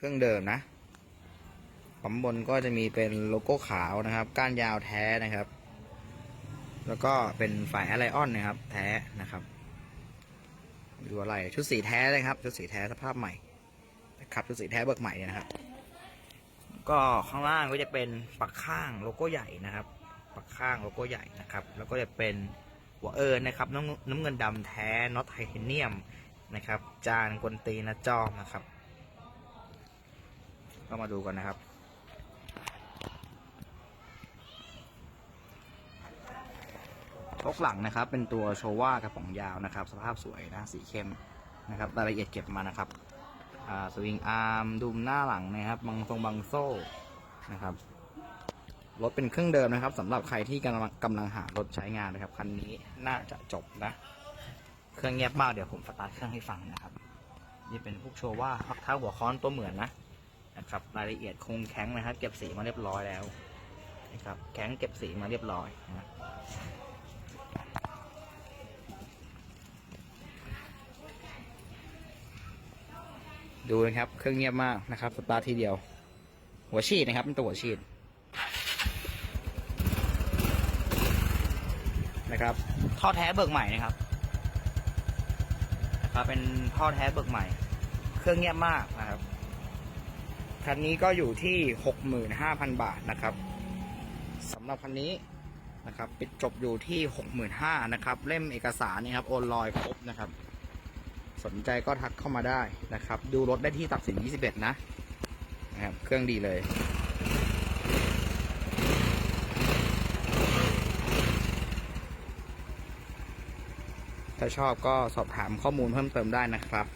เครื่องเดิมนะปั๊มบนก็จะมีเป็นโลโก้ขาวนะครับ ก้านยาวแท้นะครับ แล้วก็เป็นฝ่ายอะไรออนนะครับ แท้นะครับดูอะไรชุดสีแท้เลยครับ ชุดสีแท้สภาพใหม่นะครับชุดสีแท้เบิกใหม่นะครับ ก็ข้างล่างก็จะเป็นปักข้างโลโก้ใหญ่นะครับ ปักข้างโลโก้ใหญ่นะครับ แล้วก็จะเป็นหัวเอิญนะครับน้ำน้ำเงินดำแท้น็อตไทเทเนียมนะครับ จานกวนตีนนะจอมนะครับ ก็มาดูกันนะครับชกหลังนะครับ เป็นตัวโชว่ากระป๋องยาวนะครับ สภาพสวยนะ สีเข้มนะครับ รายละเอียดเก็บมานะครับสวิงอาร์มดุมหน้าหลังนะครับบังทรงบังโซ่นะครับ รถเป็นเครื่องเดิมนะครับสำหรับใครที่กำลังกำลังหารถใช้งานนะครับ คันนี้น่าจะจบนะ เครื่องเงียบมากเดี๋ยวผมสตาร์ทเครื่องให้ฟังนะครับ นี่เป็นพวกโชว่าพักเท้าหัวค้อนตัวเหมือนนะ นะครับรายละเอียดคงแข็งนะครับ เก็บสีมาเรียบร้อยแล้วนะครับแข็งเก็บสีมาเรียบร้อยนะดูนะครับ เครื่องเงียบมากนะครับสตาร์ททีเดียว หัวฉีดนะครับเป็นตัวหัวฉีดนะครับท่อแท้เบิกใหม่นะครับนะครับเป็นท่อแท้เบิกใหม่ เครื่องเงียบมากนะครับ คันนี้ก็อยู่ที่หกหมื่นห้าพันบาทนะครับสำหรับคันนี้นะครับ ปิดจบอยู่ที่หกหมื่นห้านะครับ เล่มเอกสารนี่ครับ โอนลอยครบนะครับ สนใจก็ทักเข้ามาได้นะครับ ดูรถได้ที่ตักสิน 21 นะนะครับ เครื่องดีเลยถ้าชอบก็สอบถามข้อมูลเพิ่มเติมได้นะครับ